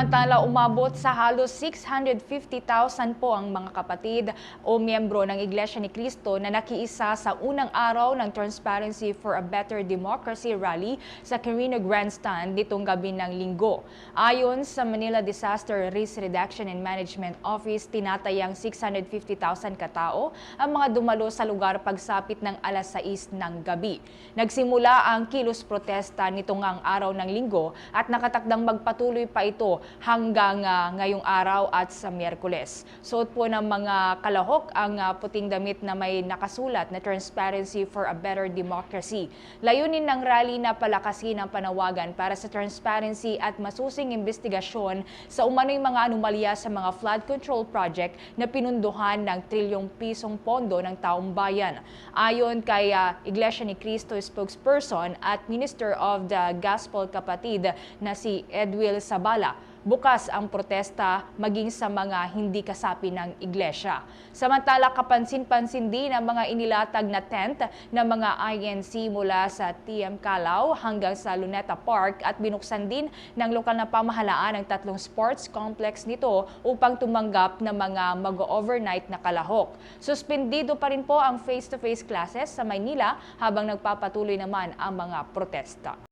Mantala umabot sa halos 650,000 po ang mga kapatid o miyembro ng Iglesia ni Cristo na nakiisa sa unang araw ng Transparency for a Better Democracy Rally sa Quirino Grandstand nitong gabi ng linggo. Ayon sa Manila Disaster Risk Reduction and Management Office, tinatayang 650,000 katao ang mga dumalo sa lugar pagsapit ng alas 6 ng gabi. Nagsimula ang kilos protesta nitong ang araw ng linggo at nakatakdang magpatuloy pa ito hanggang ah, ngayong araw at sa Miyerkules. Suot po ng mga kalahok ang ah, puting damit na may nakasulat na Transparency for a Better Democracy. Layunin ng rally na palakasin ang panawagan para sa transparency at masusing investigasyon sa umano'y mga anomalya sa mga flood control project na pinunduhan ng trilyong pisong pondo ng taong bayan. Ayon kay ah, Iglesia ni Cristo spokesperson at Minister of the Gospel kapatid na si Edwil Sabala, bukas ang protesta maging sa mga hindi kasapi ng iglesia. Samantala, kapansin-pansin din ang mga inilatag na tent ng mga INC mula sa TM Calao hanggang sa Luneta Park at binuksan din ng lokal na pamahalaan ang tatlong sports complex nito upang tumanggap ng mga mag-overnight na kalahok. Suspendido pa rin po ang face-to-face classes sa Maynila habang nagpapatuloy naman ang mga protesta.